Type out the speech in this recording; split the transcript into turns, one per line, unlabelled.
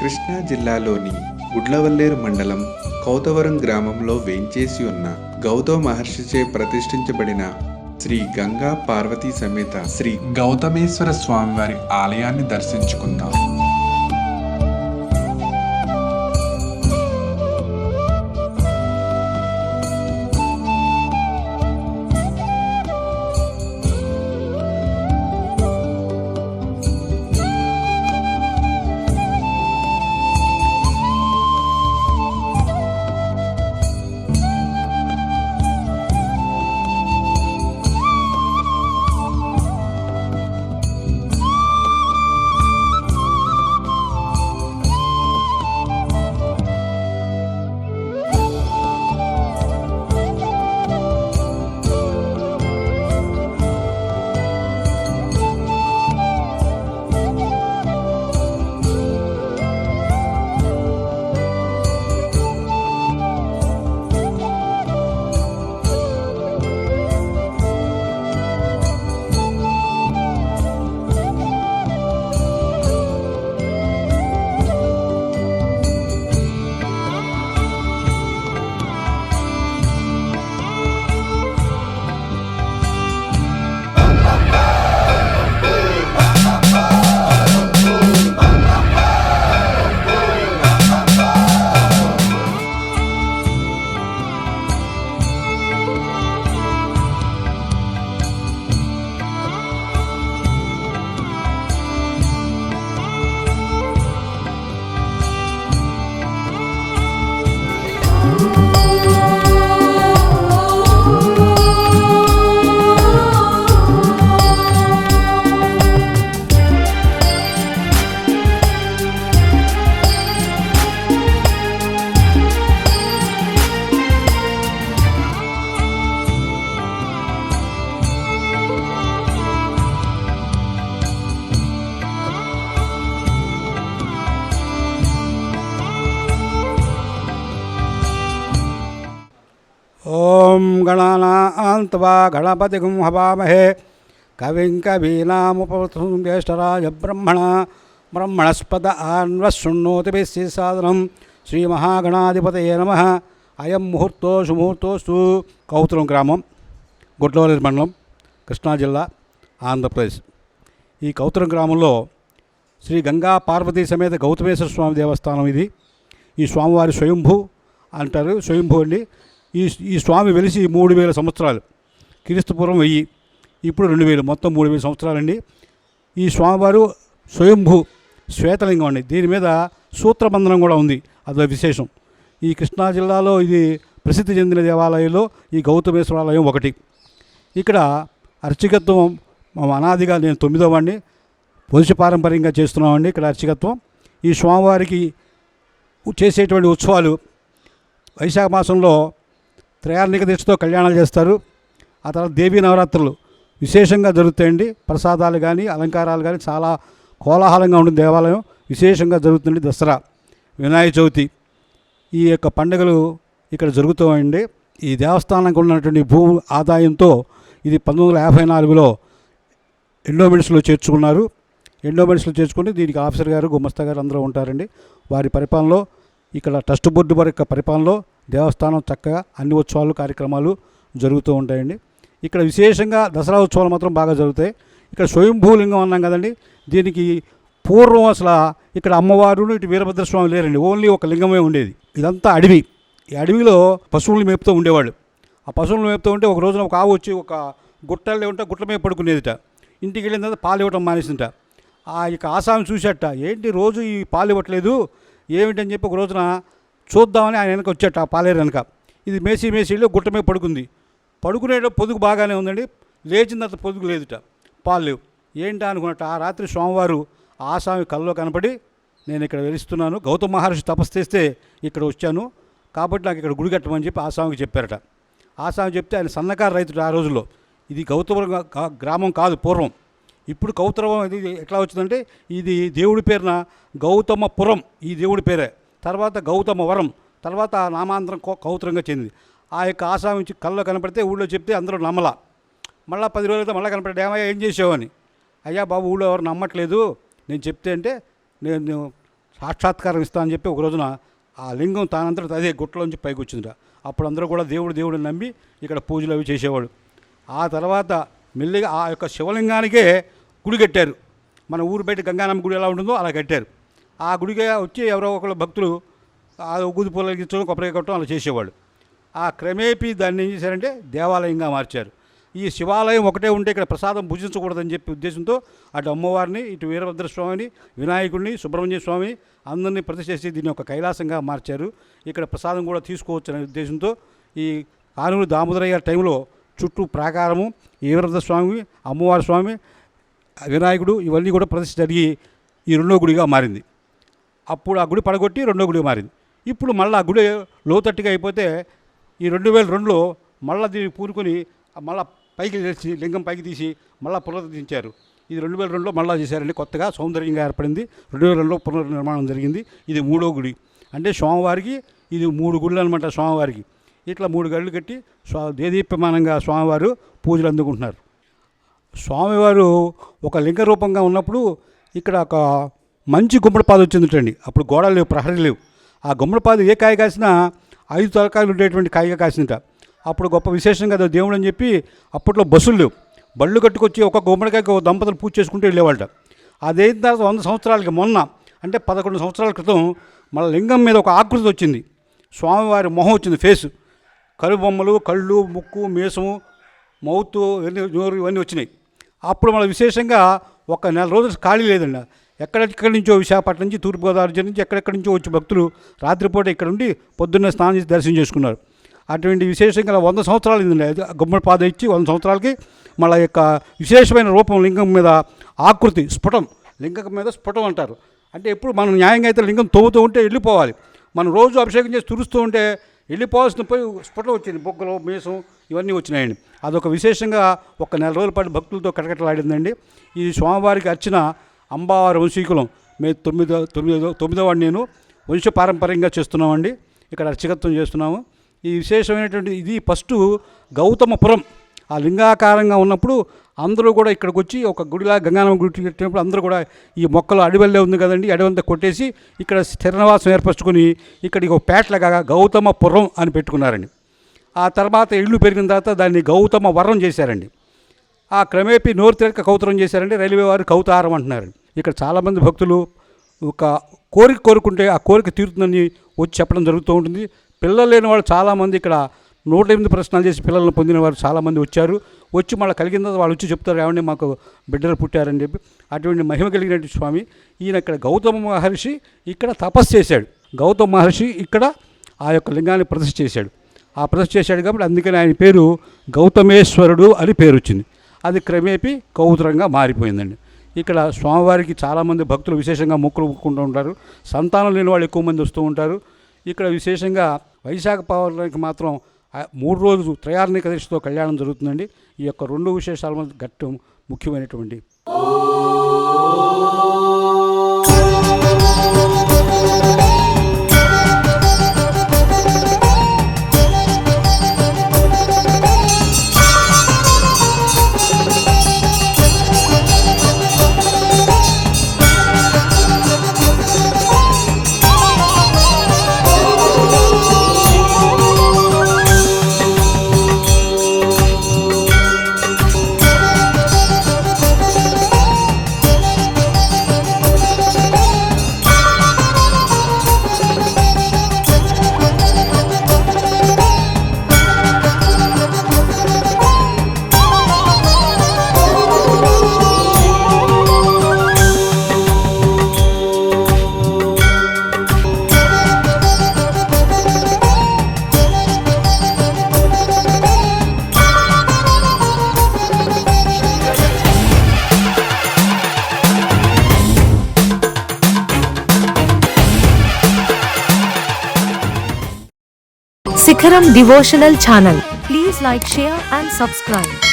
కృష్ణా జిల్లాలోని గుడ్లవల్లేరు మండలం కౌతవరం గ్రామంలో వేంచేసి ఉన్న గౌతమ మహర్షిచే ప్రతిష్ఠించబడిన శ్రీ గంగా పార్వతీ సమేత శ్రీ గౌతమేశ్వర స్వామివారి ఆలయాన్ని దర్శించుకుందాం. Ooh.
ॐ गणानान्त्वा गणपतिगुं हवामहे कविं कवीनामुपवतुं ज्येष्ठराज ब्रह्मण ब्रह्मणस्पद आन्वशृण्णोतिभिः साधनं శ్రీమహాగణాధిపతయే నమ అయం ముహూర్తో సుముహూర్తోస్తు కౌతులం గ్రామం గుడ్లవల్లి మండలం కృష్ణా జిల్లా ఆంధ్రప్రదేశ్ ఈ కౌతులం గ్రామంలో శ్రీ గంగా పార్వతీ సమేత గౌతమేశ్వర స్వామి దేవస్థానం ఇది ఈ స్వామివారి స్వయంభూ అంటారు స్వయంభూ అండి ఈ ఈ స్వామి వెలిసి మూడు వేల సంవత్సరాలు. క్రీస్తుపూర్వం వెయ్యి ఇప్పుడు రెండు వేలు మొత్తం మూడు వేల సంవత్సరాలండి. ఈ స్వామివారు స్వయంభూ శ్వేతలింగం అండి. దీని మీద సూత్రబంధనం కూడా ఉంది. అదో విశేషం. ఈ కృష్ణా జిల్లాలో ఇది ప్రసిద్ధి చెందిన దేవాలయంలో ఈ గౌతమేశ్వరాలయం ఒకటి. ఇక్కడ అర్చకత్వం అనాదిగా నేను తొమ్మిదో వాడిని వంశపారంపర్యంగా చేస్తున్నామండి ఇక్కడ అర్చకత్వం. ఈ స్వామివారికి చేసేటువంటి ఉత్సవాలు వైశాఖ మాసంలో త్రయార్ణిక దీక్షతో కళ్యాణాలు చేస్తారు. ఆ తర్వాత దేవీ నవరాత్రులు విశేషంగా జరుగుతాయండి. ప్రసాదాలు కానీ అలంకారాలు కానీ చాలా కోలాహలంగా ఉంటుంది దేవాలయం. విశేషంగా జరుగుతుంది దసరా వినాయక చవితి. ఈ యొక్క పండుగలు ఇక్కడ జరుగుతాయండి ఈ దేవస్థానానికి ఉన్నటువంటి భూ ఆదాయంతో ఇది పంతొమ్మిది వందల యాభై నాలుగులో ఎండోమెంట్స్లో చేర్చుకున్నారు. ఎండోమెంట్స్లో చేర్చుకుని దీనికి ఆఫీసర్ గారు గుమస్తా గారు అందరూ ఉంటారండి. వారి పరిపాలనలో ఇక్కడ ట్రస్ట్ బోర్డు వారి యొక్క పరిపాలనలో దేవస్థానం చక్కగా అన్ని ఉత్సవాలు కార్యక్రమాలు జరుగుతూ ఉంటాయండి. ఇక్కడ విశేషంగా దసరా ఉత్సవాలు మాత్రం బాగా జరుగుతాయి. ఇక్కడ స్వయంభూలింగం అన్నాం కదండి. దీనికి పూర్వం అసలు ఇక్కడ అమ్మవారు ఇటు వీరభద్రస్వామి లేరండి. ఓన్లీ ఒక లింగమే ఉండేది. ఇదంతా అడవి. ఈ అడవిలో పశువులు మేపుతూ ఉండేవాళ్ళు. ఆ పశువులు మేపుతూ ఉంటే ఒక రోజున ఒక ఆవు వచ్చి ఒక గుట్టలే ఉంటే గుట్ల మీద పడుకునేదిట. ఇంటికి వెళ్ళిన తర్వాత పాలు ఇవ్వటం మానేసింట. ఆ యొక్క ఆసామి చూసేట. ఏంటి రోజు ఈ పాలు ఇవ్వట్లేదు? ఏమిటని చెప్పి ఒక రోజున చూద్దామని ఆయన వెనక వచ్చేట ఆ పాలేరు వెనక. ఇది మేసి మేసీలో గుట్ట మీద పడుకుంది. పడుకునేట పొదుగు బాగానే ఉందండి. లేచిన తర్వాత పొదుగు లేదుట. పాలు లేవు. ఏంటా అనుకున్నట్టు ఆ రాత్రి సోమవారు స్వామి కళ్ళలో కనపడి నేను ఇక్కడ వెలుస్తున్నాను. గౌతమ మహర్షి తపస్సు చేస్తే ఇక్కడ వచ్చాను. కాబట్టి నాకు ఇక్కడ గుడి కట్టమని చెప్పి ఆ స్వామికి చెప్పారట. ఆ స్వామి చెప్తే ఆయన సన్నకారు రైతుడు ఆ రోజుల్లో. ఇది గౌతమ గ్రామం కాదు పూర్వం. ఇప్పుడు కౌతరవం ఇది ఎట్లా వచ్చిందంటే ఇది దేవుడి పేరున గౌతమపురం ఈ దేవుడి పేరే. తర్వాత గౌతమవరం తర్వాత ఆ నామాంతరం కౌ- కౌతరంగా చెందింది. ఆ యొక్క ఆసామి కళ్ళలో కనపడితే ఊళ్ళో చెప్తే అందరూ నమ్మల. మళ్ళీ పది రోజులతో మళ్ళీ కనపడి ఏమయ్యా ఏం చేసావని అయ్యా బాబు ఊళ్ళో ఎవరు నమ్మట్లేదు. నేను చెప్తే అంటే నేను సాక్షాత్కారం ఇస్తానని చెప్పి ఒక రోజున ఆ లింగం తానంతట అదే గుట్టలోంచి పైకి వచ్చిందిరా అప్పుడు అందరూ కూడా దేవుడు దేవుడిని నమ్మి ఇక్కడ పూజలు అవి చేసేవాడు ఆ తర్వాత మెల్లిగా ఆ యొక్క శివలింగానికే గుడి కట్టారు. మన ఊరు బయట గంగానమ్మ గుడి ఎలా ఉంటుందో అలా కట్టారు. ఆ గుడిగా వచ్చి ఎవరో ఒకళ్ళు భక్తులు ఆ గుది పూలకి కొబ్బరి కొట్టడం అలా చేసేవాళ్ళు. ఆ క్రమేపీ దాన్ని ఏం చేశారంటే దేవాలయంగా మార్చారు. ఈ శివాలయం ఒకటే ఉంటే ఇక్కడ ప్రసాదం భుజించకూడదని చెప్పి ఉద్దేశంతో అటు అమ్మవారిని ఇటు వీరభద్ర స్వామిని వినాయకుడిని సుబ్రహ్మణ్య స్వామి అందరినీ ప్రతిష్ఠ చేసి దీన్ని ఒక కైలాసంగా మార్చారు. ఇక్కడ ప్రసాదం కూడా తీసుకోవచ్చు అనే ఉద్దేశంతో ఈ కానూరు దామోదరయ్య టైంలో చుట్టూ ప్రాకారము ఈ వీరభద్ర స్వామి అమ్మవారి స్వామి వినాయకుడు ఇవన్నీ కూడా ప్రతిష్ఠ జరిగి ఈ రెండో గుడిగా మారింది. అప్పుడు ఆ గుడి పడగొట్టి రెండో గుడి మారింది. ఇప్పుడు మళ్ళీ ఆ గుడి లోతట్టుగా అయిపోతే ఈ రెండు వేల రెండులో మళ్ళీ దీన్ని పూనుకొని మళ్ళీ పైకి తెచ్చి లింగం పైకి తీసి మళ్ళీ పునరుద్ధరించారు ఇది రెండు వేల రెండులో మళ్ళీ చేశారండి. కొత్తగా సౌందర్యంగా ఏర్పడింది. రెండు వేల రెండులో పునర్నిర్మాణం జరిగింది. ఇది మూడో గుడి. అంటే స్వామివారికి ఇది మూడు గుళ్ళు అనమాట స్వామివారికి. ఇట్లా మూడు గళ్ళు కట్టి స్వా దేదీప్యమానంగా స్వామివారు పూజలు అందుకుంటున్నారు. స్వామివారు ఒక లింగ రూపంగా ఉన్నప్పుడు ఇక్కడ ఒక మంచి గుమ్మడిపాదు వచ్చిందిటండి. అప్పుడు గోడలు లేవు ప్రహరీ లేవు. ఆ గుమ్మడిపాదు ఏ కాయ కాసినా ఐదు తలకాయలు ఉండేటువంటి కాయగా కాసిందట. అప్పుడు గొప్ప విశేషం కదా దేవుడు అని చెప్పి అప్పట్లో బస్సులు లేవు. బళ్ళు కట్టుకొచ్చి ఒక గుమ్మడికాయకి ఒక దంపతులు పూజ చేసుకుంటూ వెళ్ళేవాళ్ళట. అదైన తర్వాత వంద సంవత్సరాలకి మొన్న అంటే పదకొండు సంవత్సరాల క్రితం మన లింగం మీద ఒక ఆకృతి వచ్చింది. స్వామివారి మొహం వచ్చింది ఫేసు. కలుబొమ్మలు కళ్ళు ముక్కు మీసము మౌత్ ఇవన్నీ ఇవన్నీ వచ్చినాయి. అప్పుడు మన విశేషంగా ఒక నెల రోజులు ఖాళీ లేదండి. ఎక్కడెక్కడి నుంచో విశాఖపట్నం నుంచి తూర్పుగోదావరి జిల్లా నుంచి ఎక్కడెక్కడి నుంచో వచ్చి భక్తులు రాత్రిపూట ఇక్కడ ఉండి పొద్దున్నే స్నానం చేసి దర్శనం చేసుకున్నారు. అటువంటి విశేషంగా వంద సంవత్సరాలు అయిందండి గుమ్మడి పాద ఇచ్చి వంద సంవత్సరాలకి మళ్ళీ యొక్క విశేషమైన రూపం లింగం మీద ఆకృతి స్ఫుటం లింగం మీద స్ఫుటం అంటారు. అంటే ఎప్పుడు మనం న్యాయంగా అయితే లింగం తవ్వుతూ ఉంటే వెళ్ళిపోవాలి. మనం రోజు అభిషేకం చేసి తురుస్తూ ఉంటే వెళ్ళిపోవాల్సిన పోయి స్ఫుటం వచ్చింది. బొగ్గలు మీసం ఇవన్నీ వచ్చినాయండి. అదొక విశేషంగా ఒక నెల రోజుల పాటు భక్తులతో కటకటలాడిందండి. ఈ స్వామివారికి అర్చన అంబావారి వంశీకులం. మే తొమ్మిదో తొమ్మిదో తొమ్మిదవ నేను వంశ పారంపర్యంగా చేస్తున్నామండి. ఇక్కడ అర్చకత్వం చేస్తున్నాము. ఈ విశేషమైనటువంటి ఇది ఫస్ట్ గౌతమపురం. ఆ లింగాకారంగా ఉన్నప్పుడు అందరూ కూడా ఇక్కడికి వచ్చి ఒక గుడిలా గంగానమ్మ గుడి కట్టినప్పుడు అందరూ కూడా ఈ మొక్కలు అడవిలో ఉంది కదండి అడవంతా కొట్టేసి ఇక్కడ స్థిరనివాసం ఏర్పరచుకొని ఇక్కడికి ఒక పేటలగా గౌతమపురం అని పెట్టుకున్నారండి. ఆ తర్వాత ఇళ్ళు పెరిగిన తర్వాత దాన్ని గౌతమ వరం చేశారండి. ఆ క్రమేపీ నోరు తిరగక కౌతరం చేశారంటే రైల్వే వారు కౌతారం అంటున్నారు. ఇక్కడ చాలామంది భక్తులు ఒక కోరిక కోరుకుంటే ఆ కోరిక తీరుతుందని వచ్చి చెప్పడం జరుగుతూ ఉంటుంది. పిల్లలు లేని వాళ్ళు చాలామంది ఇక్కడ నూట ఎనిమిది ప్రశ్నలు చేసి పిల్లలను పొందిన వారు చాలామంది వచ్చారు. వచ్చి మళ్ళీ కలిగిన తర్వాత వాళ్ళు వచ్చి చెప్తారు ఏమండి మాకు బిడ్డలు పుట్టారని చెప్పి. అటువంటి మహిమ కలిగినటువంటి స్వామి ఈయన ఇక్కడ గౌతమ మహర్షి ఇక్కడ తపస్సు చేశాడు. గౌతమ మహర్షి ఇక్కడ ఆ యొక్క లింగాన్ని ప్రతిష్ఠ చేశాడు. ఆ ప్రతిష్ఠ చేశాడు కాబట్టి అందుకని ఆయన పేరు గౌతమేశ్వరుడు అని పేరు వచ్చింది. అది క్రమేపీ కౌతురంగా మారిపోయిందండి. ఇక్కడ స్వామివారికి చాలామంది భక్తులు విశేషంగా మొక్కులు మొక్కుంటూ ఉంటారు. సంతానం లేని వాళ్ళు ఎక్కువ మంది వస్తూ ఉంటారు. ఇక్కడ విశేషంగా వైశాఖ పౌర్ణమికి మాత్రం మూడు రోజులు త్రయార్ణిక దృష్టితో కళ్యాణం జరుగుతుందండి. ఈ యొక్క రెండు విశేషాల మధ్య గట్టి ముఖ్యమైనటువంటి
Sikharam Devotional Channel. Please like, share and subscribe.